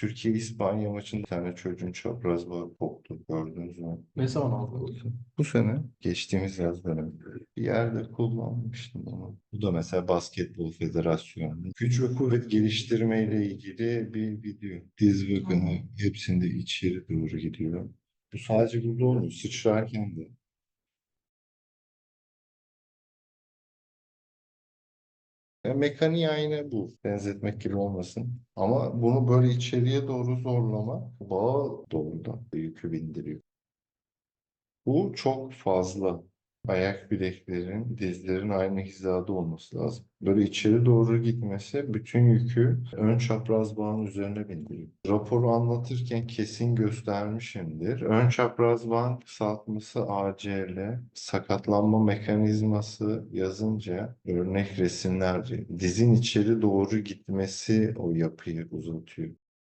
Türkiye-İspanya maçında bir tane çocuğun çapraz bağı koptu. Gördünüz mü? Ne zaman aldın? Bu sene geçtiğimiz yaz döneminde bir yerde kullanmıştım onu. Bu da mesela Basketbol Federasyonu. Güç ve kuvvet geliştirme ile ilgili bir video. Diz kını hepsinde içeri doğru gidiyor. Bu sadece burada olmuyor. Sıçrarken de. Ya mekaniği aynı bu. Benzetmek gibi olmasın. Ama bunu böyle içeriye doğru zorlamak bağı doğrudan yükü bindiriyor. Bu çok fazla. Ayak bileklerin, dizlerin aynı hizada olması lazım. Böyle içeri doğru gitmesi bütün yükü ön çapraz bağın üzerine bindiriyor. Raporu anlatırken kesin göstermişimdir. Ön çapraz bağın kısaltması ACL, sakatlanma mekanizması yazınca örnek resimlerce dizin içeri doğru gitmesi o yapıyı uzatıyor.